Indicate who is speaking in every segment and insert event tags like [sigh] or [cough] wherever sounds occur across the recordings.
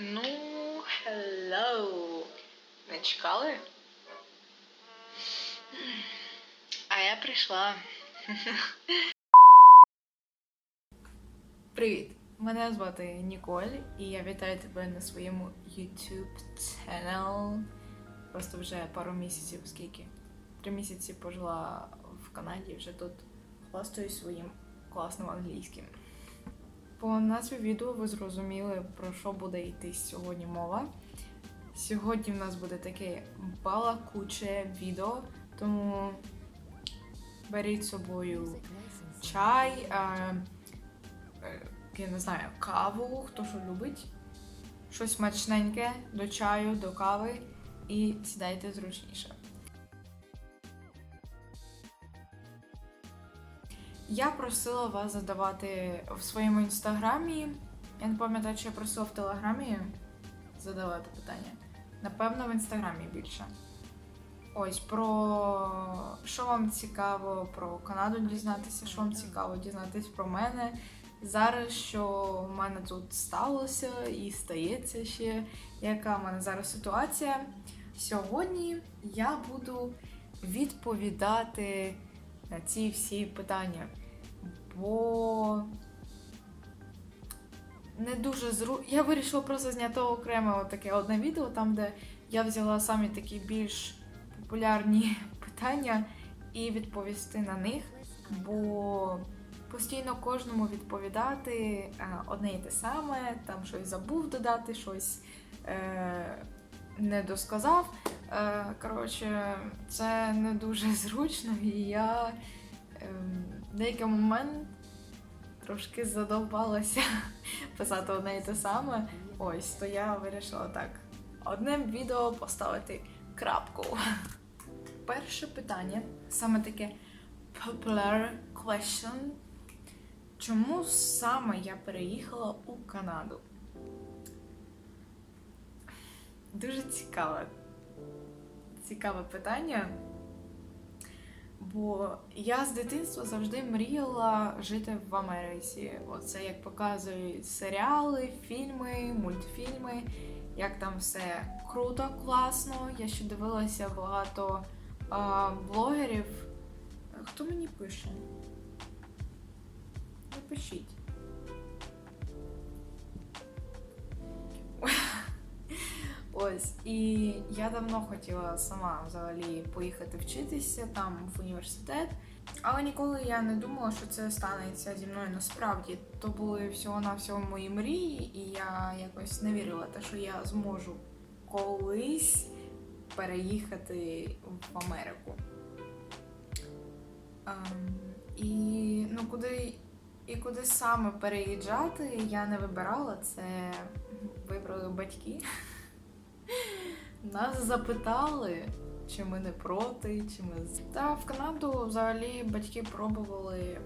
Speaker 1: Ну, hello. Не чекали? А я прийшла. Привіт! Мене звати Ніколь, і я вітаю тебе на своєму YouTube channel. Просто вже пару місяців, скільки? Три місяці пожила в Канаді, вже тут хвастаюсь своїм класним англійським. По назві відео ви зрозуміли, про що буде йти сьогодні мова. Сьогодні в нас буде таке балакуче відео, тому беріть з собою чай, а, е, я не знаю, каву, хто що любить, щось смачненьке до чаю, до кави і сідайте зручніше. Я просила вас задавати в своєму інстаграмі. Я не пам'ятаю, чи я просила в телеграмі задавати питання. Напевно, в інстаграмі більше. Ось про що вам цікаво про Канаду дізнатися, що вам цікаво дізнатись про мене. Зараз що в мене тут сталося і стається ще, яка в мене зараз ситуація. Сьогодні я буду відповідати на ці всі питання, бо не дуже зру. Я вирішила просто зняти окремо таке одне відео, там, де я взяла самі такі більш популярні [laughs] питання і відповісти на них, бо постійно кожному відповідати е, одне і те саме, там щось забув додати, щось е, не досказав. Е, коротше, це не дуже [laughs] зручно, і я в деякий момент трошки задовбалася [laughs] писати одне і те саме. Ось, то я вирішила так. Одним відео поставити крапку. [laughs] Перше питання, саме таке popular question. Чому саме я переїхала у Канаду? Дуже цікаве. Цікаве питання. Бо я з дитинства завжди мріяла жити в Америці. Оце як показують серіали, фільми, мультфільми, як там все круто, класно. Я ще дивилася багато а, блогерів. Хто мені пише? Напишіть. Ось, і я давно хотіла сама взагалі поїхати вчитися там в університет, але ніколи я не думала, що це станеться зі мною насправді. То були всього-навсього мої мрії, і я якось не вірила, те, що я зможу колись переїхати в Америку. Ем, і ну куди і куди саме переїжджати, я не вибирала. Це вибрали батьки. Нас запитали, чи ми не проти, чи ми. Та в Канаду взагалі батьки пробували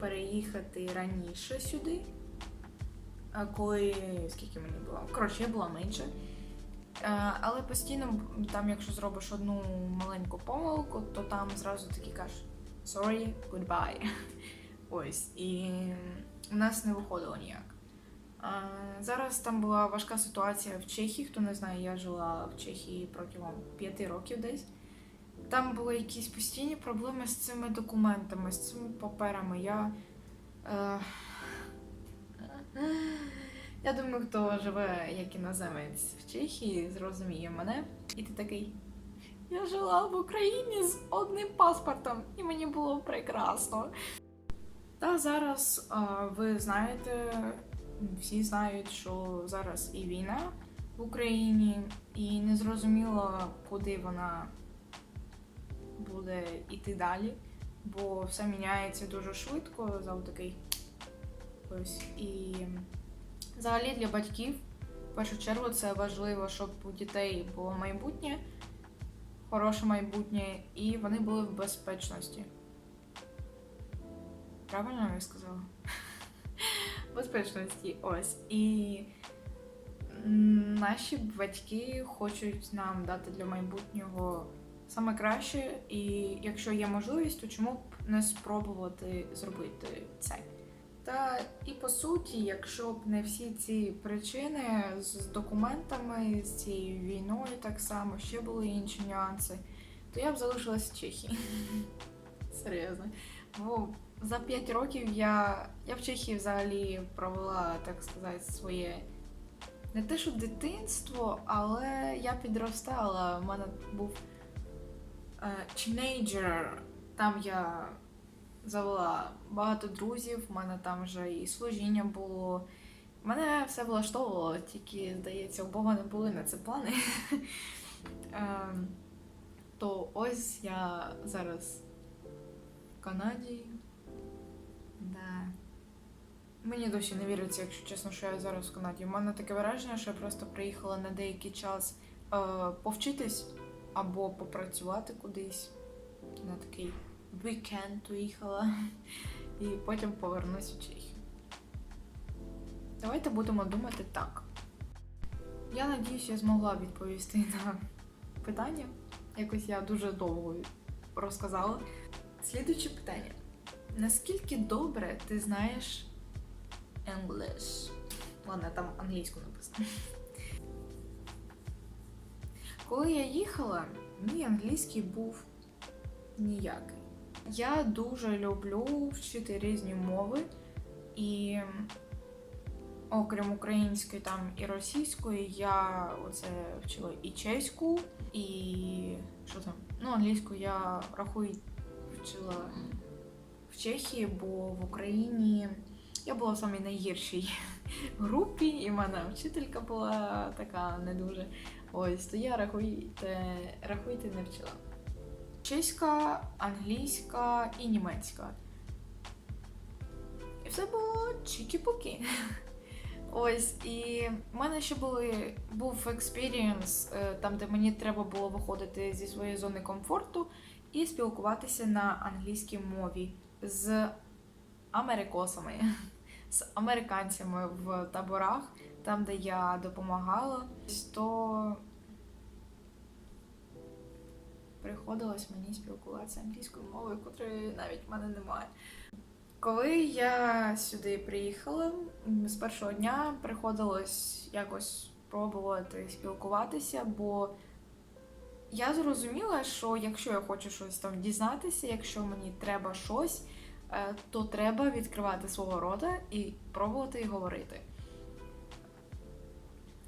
Speaker 1: переїхати раніше сюди. А коли скільки мені було? Коротше, я була менше. Але постійно, там, якщо зробиш одну маленьку помилку, то там зразу такі кажуть sorry, goodbye. [laughs] Ось. І в нас не виходило ніяк. Зараз там була важка ситуація в Чехії. Хто не знає, я жила в Чехії протягом п'яти років десь. Там були якісь постійні проблеми з цими документами, з цими паперами. Я. Е... Я думаю, хто живе як іноземець в Чехії, зрозуміє мене. І ти такий. Я жила в Україні з одним паспортом, і мені було прекрасно. Та зараз а, ви знаєте, всі знають, що зараз і війна в Україні, і не зрозуміло, куди вона буде йти далі, бо все міняється дуже швидко, зал такий. Ось і взагалі для батьків в першу чергу це важливо, щоб у дітей було майбутнє, хороше майбутнє, і вони були в безпечності. Правильно я сказала? Безпечності. Ось. І наші батьки хочуть нам дати для майбутнього саме краще, і якщо є можливість, то чому б не спробувати зробити це? Та і по суті, якщо б не всі ці причини з документами, з цією війною так само, ще були інші нюанси, то я б залишилась в Чехії. [laughs] Серйозно. Бо за 5 років я, я в Чехії взагалі провела, так сказати, своє не те, що дитинство, але я підростала. У мене був е, тінейджер. Там я завела багато друзів, в мене там вже і служіння було. Мене все влаштовувало, тільки, здається, у Бога не були на це плани. [laughs] Ем, То ось я зараз в Канаді. Да. Мені досі не віриться, якщо чесно, що я зараз в Канаді. У мене таке враження, що я просто приїхала на деякий час е, повчитись або попрацювати кудись. На такий вікенд уїхала. І потім повернусь в Чехію. Давайте будемо думати так. Я надіюсь, я змогла відповісти на питання. Якось я дуже довго розказала. Слідуюче питання. Наскільки добре ти знаєш English? Ладно, там англійську написано. Коли я їхала, мій англійський був ніякий. Я дуже люблю вчити різні мови, і окрім української там і російської, я оце вчила і чеську, і що там? Ну, англійську я рахую вчила Чехії, бо в Україні я була в самій найгіршій [laughs] групі, і в мене вчителька була така не дуже. Ось, то я рахуйте, рахуйте не вчила. Чеська, англійська і німецька. І все було чікі-пуки. [laughs] Ось, і в мене ще були, був експірієнс, е, там, де мені треба було виходити зі своєї зони комфорту і спілкуватися на англійській мові з америкосами, [laughs] з американцями в таборах, там, де я допомагала, то приходилось мені спілкуватися англійською мовою, котрої навіть в мене немає. Коли я сюди приїхала, з першого дня приходилось якось пробувати спілкуватися, бо я зрозуміла, що якщо я хочу щось там дізнатися, якщо мені треба щось, е, то треба відкривати свого рота і пробувати говорити.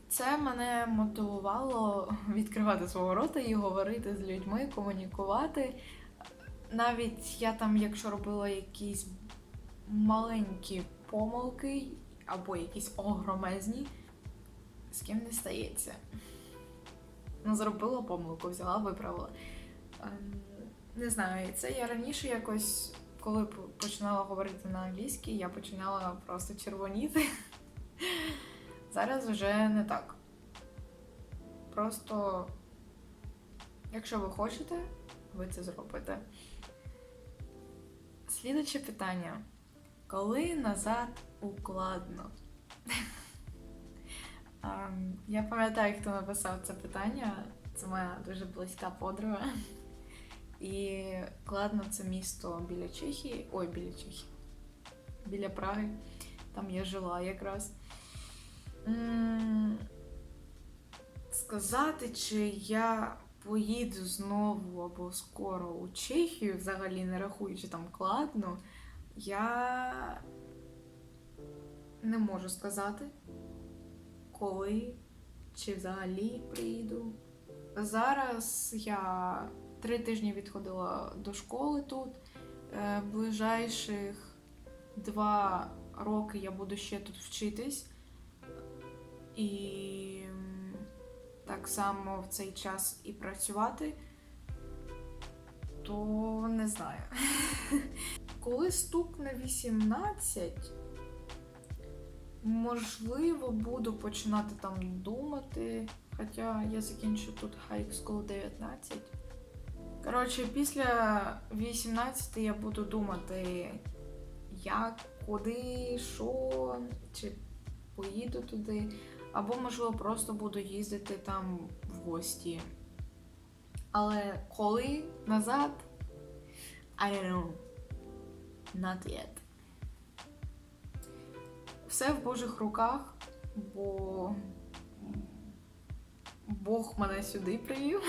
Speaker 1: Це мене мотивувало [laughs] відкривати свого рота і говорити з людьми, комунікувати. Навіть я там, якщо робила якісь маленькі помилки або якісь огромезні, з ким не стається. Ну, зробила помилку, взяла, виправила. Ем, Не знаю, це я раніше якось, коли починала говорити на англійській, я починала просто червоніти. [laughs] Зараз вже не так. Просто, якщо ви хочете, ви це зробите. Слідуче питання. Коли назад укладно? [laughs] Я пам'ятаю, хто написав це питання. Це моя дуже близька подруга. І Кладно це місто біля Чехії. Ой, біля Чехії. Біля Праги. Там я жила якраз. Сказати, чи я поїду знову або скоро у Чехію, взагалі не рахуючи там Кладно, я не можу сказати, коли чи взагалі приїду. Зараз я три тижні відходила до школи тут. Е, Ближайших два роки я буду ще тут вчитись. І так само в цей час і працювати, то не знаю. [laughs] Коли стукне 18, можливо, буду починати там думати. Хоча я закінчу тут High School 19. Коротше, після 18 я буду думати, як, куди, що, чи поїду туди, або, можливо, просто буду їздити там в гості. Але коли назад, I don't know. Not yet. Все в Божих руках, бо Бог мене сюди привів.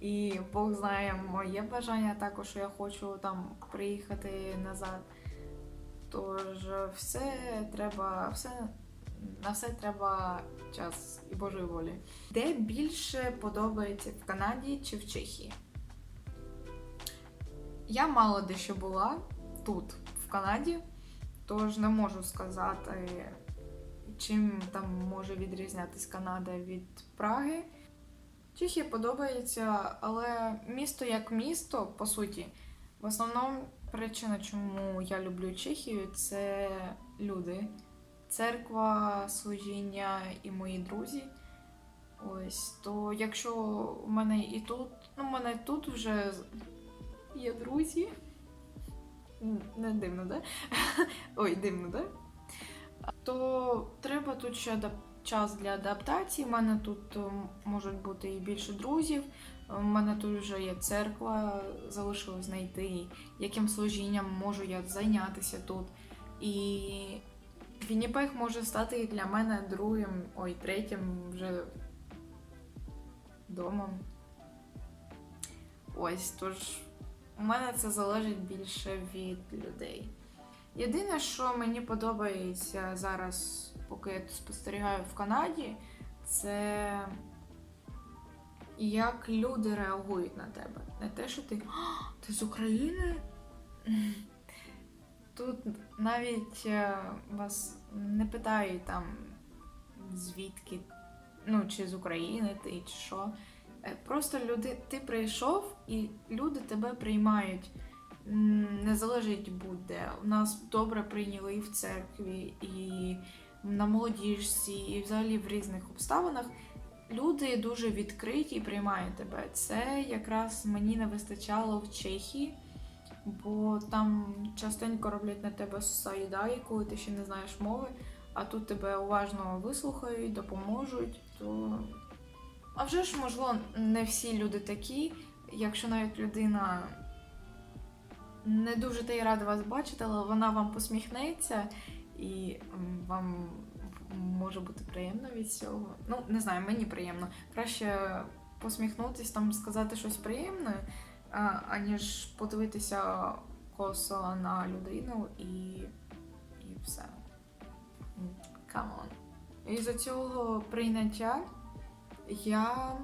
Speaker 1: І Бог знає моє бажання також, що я хочу там приїхати назад. Тож все треба, все, на все треба час і Божої волі. Де більше подобається в Канаді чи в Чехії? Я мало де що була тут, в Канаді, тож не можу сказати, чим там може відрізнятися Канада від Праги. Чехія подобається, але місто як місто, по суті, в основному причина, чому я люблю Чехію, це люди. Церква, служіння і мої друзі. Ось, то якщо у мене і тут, ну, у мене тут вже є друзі. Не дивно, да? [laughs] Ой, дивно, да? То треба тут ще час для адаптації. У мене тут можуть бути і більше друзів. У мене тут вже є церква, залишилось знайти, яким служінням можу я зайнятися тут. І Вінніпег може стати для мене другим, ой, третім вже домом. Ось, тож у мене це залежить більше від людей. Єдине, що мені подобається зараз, поки я тут спостерігаю в Канаді, це як люди реагують на тебе. Не те, що ти «А, ти з України? Тут навіть е, вас не питають там звідки, ну, чи з України ти, чи що. Е, Просто люди, ти прийшов і люди тебе приймають. Не залежить будь-де. У нас добре прийняли і в церкві, і на молодіжці, і взагалі в різних обставинах. Люди дуже відкриті і приймають тебе. Це якраз мені не вистачало в Чехії, бо там частенько роблять на тебе саїдаї, коли ти ще не знаєш мови, а тут тебе уважно вислухають, допоможуть. То а вже ж, можливо, не всі люди такі. Якщо навіть людина не дуже та й рада вас бачити, але вона вам посміхнеться і вам може бути приємно від цього. Ну, не знаю, мені приємно. Краще посміхнутись, там сказати щось приємне, аніж подивитися косо на людину і, і все. On. І за цього прийняття я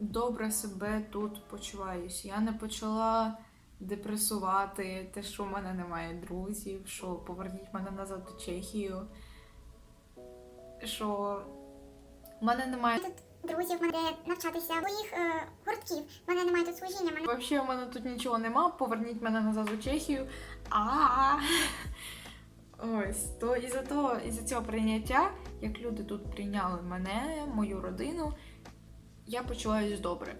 Speaker 1: добре себе тут почуваюся. Я не почала депресувати, те, що в мене немає друзів, що поверніть мене назад до Чехію, що в мене немає.
Speaker 2: Тут друзів, мене навчатися, своїх е, гуртків. В мене немає тут служіння, в мене
Speaker 1: Взагалі, у мене тут нічого нема, поверніть мене назад у Чехію. А ось то із-за того, із-за цього прийняття, як люди тут прийняли мене, мою родину, я почуваюсь добре.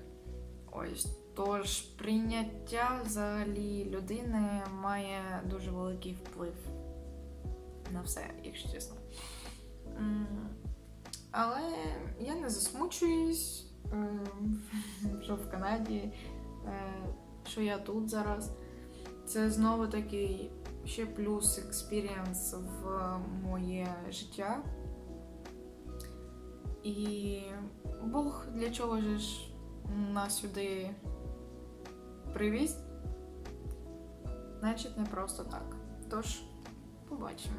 Speaker 1: Ось тож прийняття взагалі людини має дуже великий вплив на все, якщо чесно. Але я не засмучуюсь, [laughs] що в Канаді, е, що я тут зараз. Це знову такий ще плюс експірієнс в моє життя. І Бог для чого ж нас сюди привіз? Значить, не просто так. Тож, побачимо.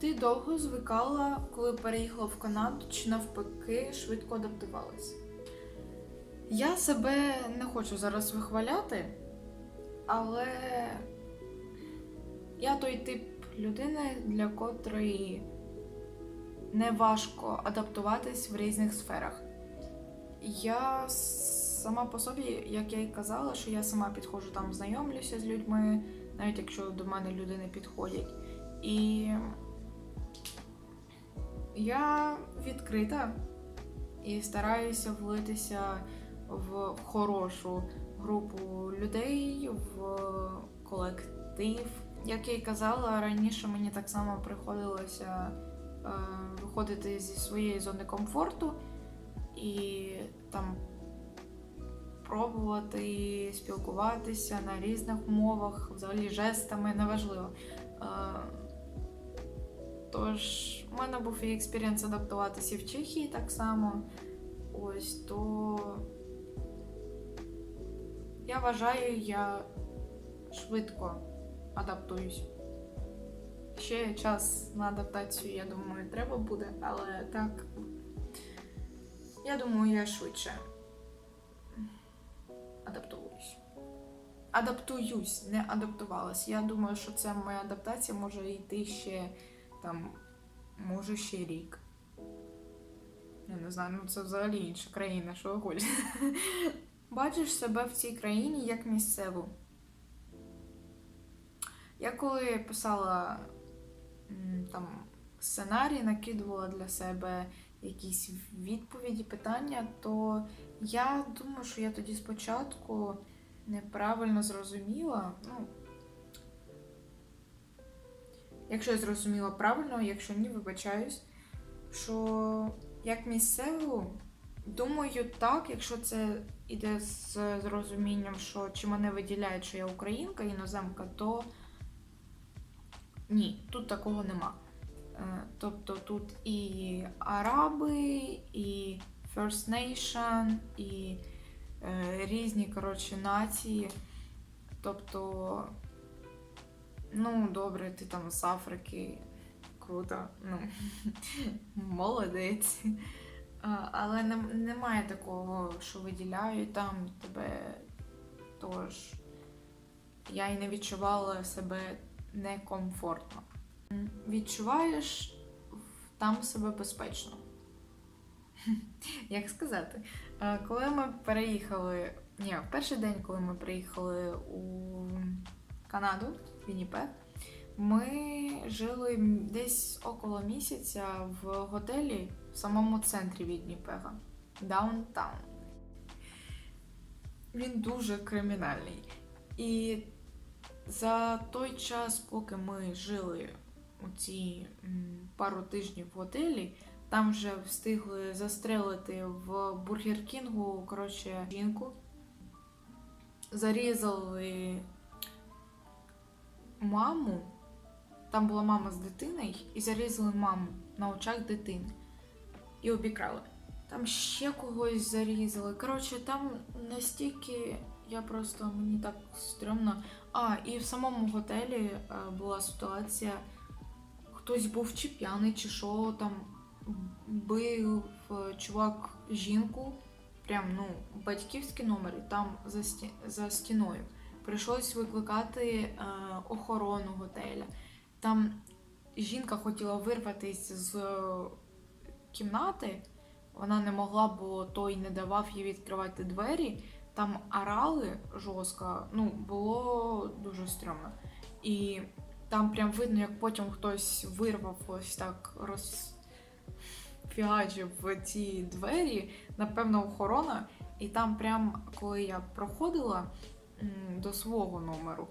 Speaker 1: Ти довго звикала, коли переїхала в Канаду, чи навпаки швидко адаптувалась? Я себе не хочу зараз вихваляти, але я той тип людини, для котрої не важко адаптуватись в різних сферах. Я сама по собі, як я й казала, що я сама підходжу там, знайомлюся з людьми, навіть якщо до мене люди не підходять. І я відкрита і стараюся влитися в хорошу групу людей, в колектив. Як я й казала, раніше мені так само приходилося е, виходити зі своєї зони комфорту і там пробувати спілкуватися на різних мовах, взагалі жестами, неважливо. Е, Тож, в мене був і експірієнс адаптуватися в Чехії так само. Ось то. Я вважаю, я швидко адаптуюсь. Ще час на адаптацію, я думаю, треба буде, але так. Я думаю, я швидше адаптуюсь. Адаптуюсь, не адаптувалась. Я думаю, що це моя адаптація може йти ще там, може ще рік. Я не знаю, ну це взагалі інша країна, що ви хочете. [laughs] Бачиш себе в цій країні як місцеву. Я коли писала там сценарій, накидувала для себе якісь відповіді, питання, то я думаю, що я тоді спочатку неправильно зрозуміла. Ну, якщо я зрозуміла правильно, якщо ні, вибачаюсь, що як місцеву, думаю, так, якщо це іде з розумінням, що чи мене виділяють, що я українка, іноземка, то ні, тут такого нема. Е, Тобто тут і араби, і First Nation, і е, різні коротше, нації. Тобто, ну, добре, ти там з Африки, круто, ну, [laughs] молодець. Але немає такого, що виділяють там тебе. Тож я й не відчувала себе некомфортно. Відчуваєш там себе безпечно. Як сказати? Е, Коли ми переїхали, ні, в перший день, коли ми приїхали у Канаду, в Вінніпег, ми жили десь около місяця в готелі в самому центрі Вінніпега, даунтаун. Він дуже кримінальний. І за той час, поки ми жили ці пару тижнів в готелі, там вже встигли застрелити в Бургер Кінгу, коротше, жінку. Зарізали маму. Там була мама з дитиною, і зарізали маму на очах дитини. І обікрали. Там ще когось зарізали. Коротше, там настільки я просто мені так стрьомно. А, і в самому готелі е, була ситуація, хтось був чи п'яний, чи що там бив е, чувак жінку, прям ну, батьківський номер, і там за, сті... за стіною. Прийшлось викликати е, охорону готеля. Там жінка хотіла вирватися з е, кімнати, вона не могла, бо той не давав їй відкривати двері. Там орали жорстко, ну, було дуже стрьомно. І там прям видно, як потім хтось вирвав ось так розфігачив в ці двері, напевно, охорона. І там, прям, коли я проходила до свого номеру,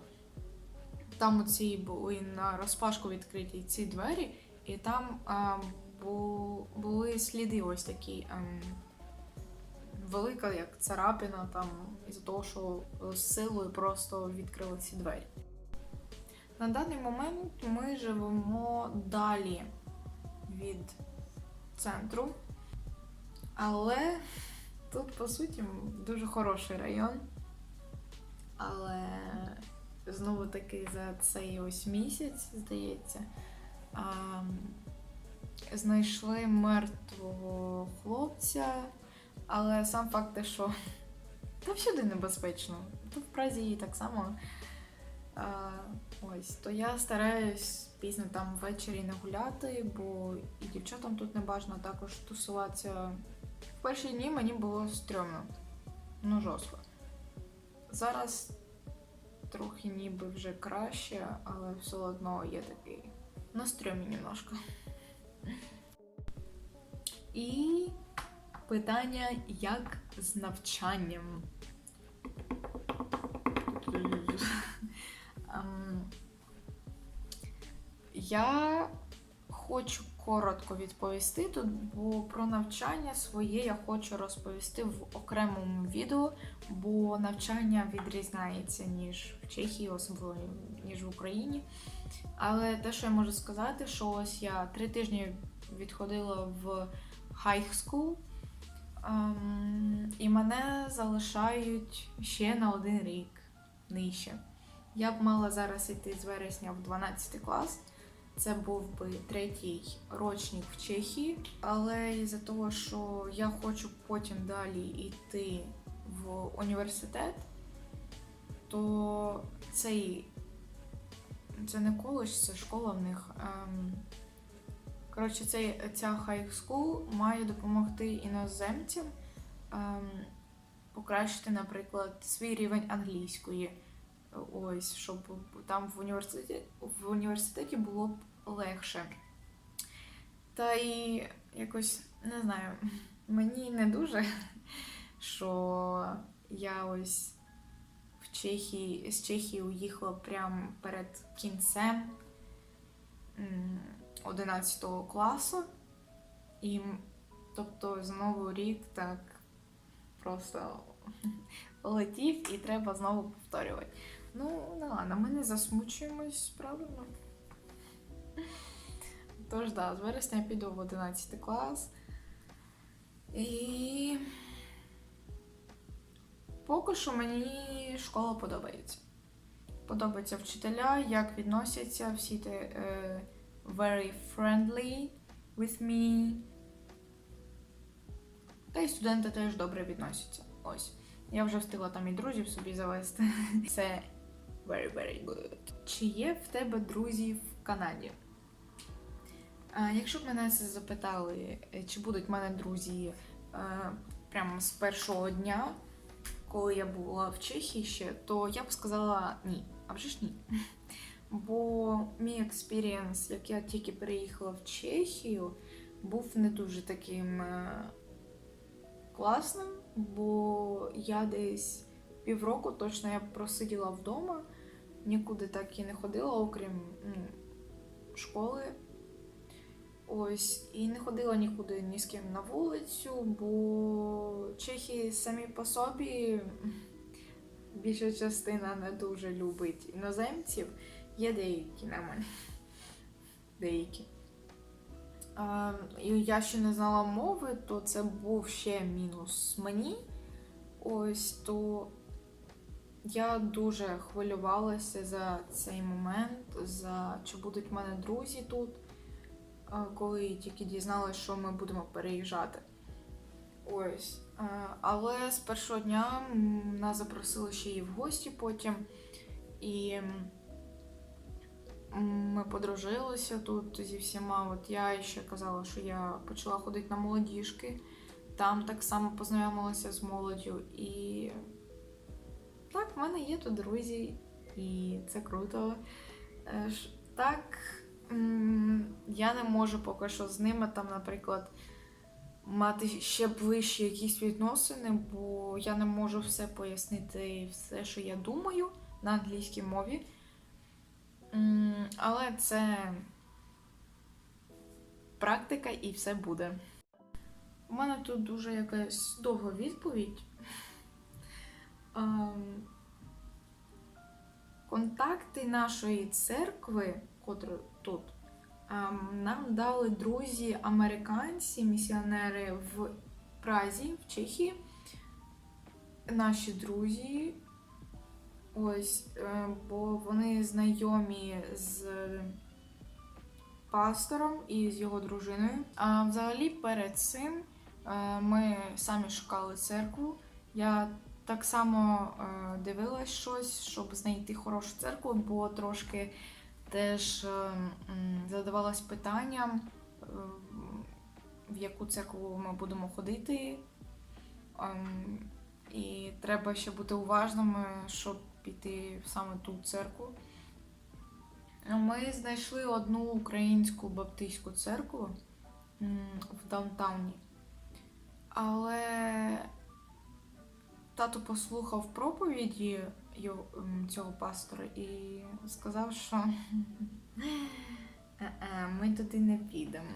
Speaker 1: там оці були на розпашку відкриті ці двері, і там а, бу- були сліди ось такі. ем, велика як царапина, там із-за того, що з силою просто відкрили ці двері. На даний момент ми живемо далі від центру, але тут, по суті, дуже хороший район. Але знову таки за цей ось місяць, здається, знайшли мертвого хлопця. Але сам факт, те, що [laughs] там всюди небезпечно. Тут в Празі так само. А, ось, то я стараюсь пізно там ввечері не гуляти, бо і дівчатам тут не бажано також тусуватися. В перші дні мені було стрьомно. Ну, жорстко. Зараз трохи ніби вже краще, але все одно є такий на стрьомі немножко. [laughs] І питання, як з навчанням. Ем, Я хочу коротко відповісти тут, бо про навчання своє я хочу розповісти в окремому відео, бо навчання відрізняється ніж в Чехії, особливо ніж в Україні. Але те, що я можу сказати, що ось я три тижні відходила в high school, ем, і мене залишають ще на один рік нижче. Я б мала зараз йти з вересня в 12 клас. Це був би третій рочник в Чехії, але із-за того, що я хочу потім далі йти в університет, то цей це не коледж, це школа в них. Ем, коротше, цей, ця хай school має допомогти іноземцям ем, покращити, наприклад, свій рівень англійської. Ось, щоб там в університеті, в університеті було б легше. Та і якось не знаю, мені не дуже, що я ось в Чехії, з Чехії уїхала прямо перед кінцем 11 класу. І, тобто, знову рік так просто летів і треба знову повторювати. Ну, не ладно, ми не засмучуємось, правильно? Тож, да, з вересня я піду в 11 клас. І поки що мені школа подобається. Подобаються вчителя, як відносяться, всі те е, very friendly with me. Та й студенти теж добре відносяться. Ось. Я вже встигла там і друзів собі завести. [laughs] Це very, very good. Чи є в тебе друзі в Канаді? Якщо б мене запитали, е, чи будуть в мене друзі е, прямо з першого дня, коли я була в Чехії ще, то я б сказала ні. А вже ж ні. Бо мій експірієнс, як я тільки переїхала в Чехію, був не дуже таким е, класним, бо я десь півроку точно я просиділа вдома, нікуди так і не ходила, окрім ну, школи. Ось, і не ходила нікуди ні з ким на вулицю, бо чехи самі по собі більша частина не дуже любить іноземців. Є деякі нормальні. Деякі. А, і я ще не знала мови, то це був ще мінус мені. Ось то я дуже хвилювалася за цей момент, за чи будуть в мене друзі тут, коли тільки дізналася, що ми будемо переїжджати. Ось. Але з першого дня нас запросили ще і в гості потім. І ми подружилися тут зі всіма. От я ще казала, що я почала ходити на молодіжки. Там так само познайомилася з молоддю. І так, в мене є тут друзі, і це круто. Е, Так, я не можу поки що з ними там, наприклад, мати ще ближчі якісь відносини, бо я не можу все пояснити, все, що я думаю на англійській мові. Але це практика і все буде. У мене тут дуже якась довга відповідь. Ем, Контакти нашої церкви, котру тут, ем, нам дали друзі американці, місіонери в Празі, в Чехії. Наші друзі. Ось, е, бо вони знайомі з пастором і з його дружиною. А взагалі перед цим е, ми самі шукали церкву. Я так само е, дивилась щось, щоб знайти хорошу церкву, бо трошки теж задавалась питанням, в яку церкву ми будемо ходити. Ем, І треба ще бути уважними, щоб піти саме ту церкву. Ми знайшли одну українську баптистську церкву в даунтауні. Але тато послухав проповіді цього пастора і сказав, що [laughs] ми туди не підемо.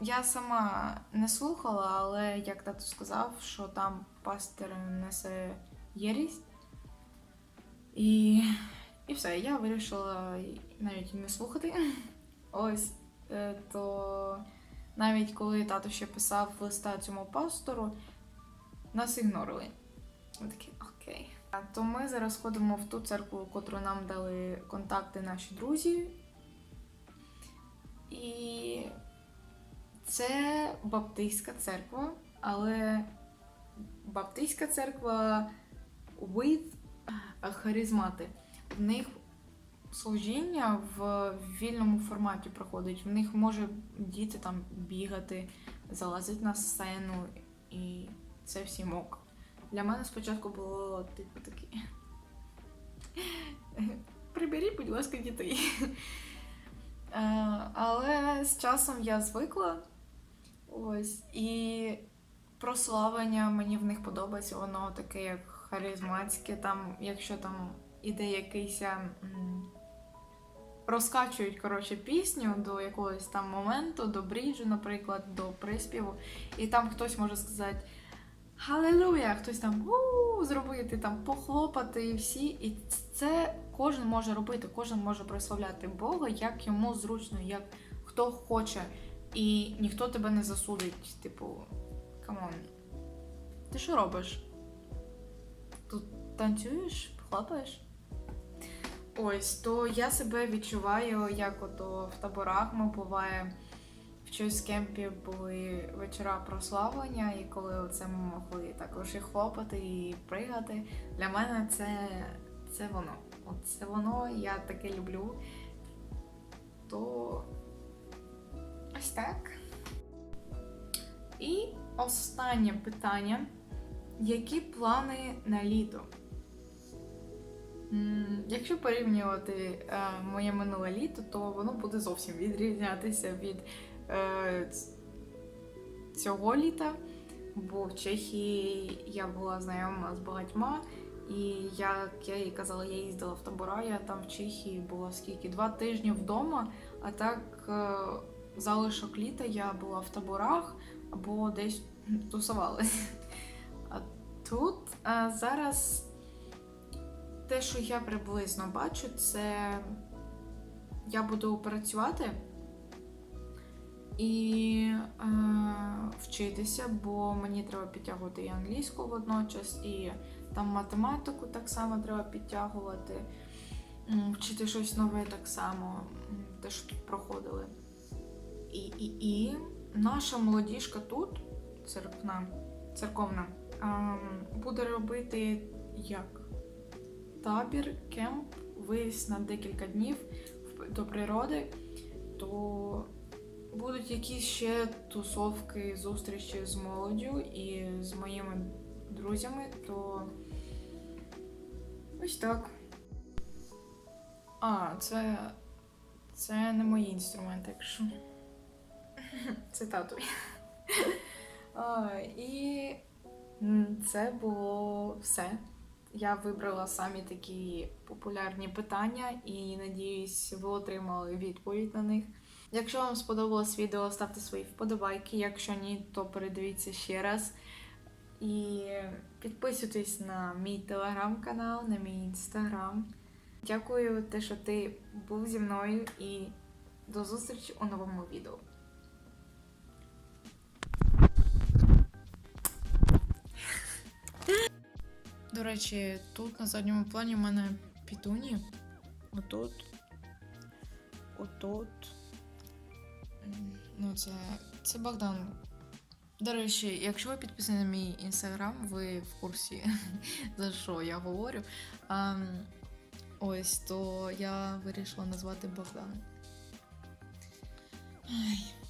Speaker 1: Я сама не слухала, але як тато сказав, що там пастор несе єрість. І І все, я вирішила навіть не слухати. [laughs] Ось е, то навіть коли тато ще писав листа цьому пастору, нас ігнорили. Ми такі, окей. То ми зараз ходимо в ту церкву, котру нам дали контакти наші друзі. І це баптистська церква, але баптистська церква with харизмати. В них служіння в вільному форматі проходить. В них може діти там бігати, залазити на сцену, і це всім ок. Для мене спочатку було типу таке. Приберіть, будь ласка, дітей. Е, Але з часом я звикла. Ось. І прославлення мені в них подобається, воно таке як харизматське, там, якщо там іде якийсь. Розкачують, коротше, пісню до якогось там моменту, до бріджу, наприклад, до приспіву, і там хтось може сказати Халелуя! Хтось там у зробити, там похлопати і всі. І це кожен може робити, кожен може прославляти Бога, як йому зручно, як хто хоче. І ніхто тебе не засудить. Типу, камон. Ти що робиш? Танцюєш, хлопаєш? Ось, то я себе відчуваю, як ото в таборах ми буває. В чогось кемпі були вечора прославлення, і коли це ми могли також і хлопати, і пригати. Для мене це, це воно. От це воно, я таке люблю. То ось так. І останнє питання. Які плани на літо? Якщо порівнювати е, моє минуле літо, то воно буде зовсім відрізнятися від е, цього літа, бо в Чехії я була знайома з багатьма, і як я їй казала, я їздила в табора, я там в Чехії була скільки? Два тижні вдома, а так е, залишок літа я була в таборах або десь тусувалась. А тут зараз те, що я приблизно бачу, це я буду працювати і е, вчитися, бо мені треба підтягувати і англійську водночас, і там математику так само треба підтягувати, вчити щось нове так само, те, що тут проходили. І, і, і наша молодіжка тут, церквна, церковна, ем, буде робити як? Табір, кемп, виїзд на декілька днів до природи, то будуть якісь ще тусовки, зустрічі з молоддю і з моїми друзями, то ось так. А, це. Це не мої інструменти, якщо. [laughs] Це. А, і це було все. Я вибрала самі такі популярні питання і надіюсь, ви отримали відповідь на них. Якщо вам сподобалось відео, ставте свої вподобайки. Якщо ні, то передивіться ще раз. І підписуйтесь на мій телеграм-канал, на мій інстаграм. Дякую, те, що ти був зі мною, і до зустрічі у новому відео. До речі, тут на задньому плані в мене пітуні. Отут. Отут. Ну, це, це Богдан. До речі, якщо ви підписані на мій інстаграм, ви в курсі, [laughs] за що я говорю. А, ось, то я вирішила назвати Богдан. Ай.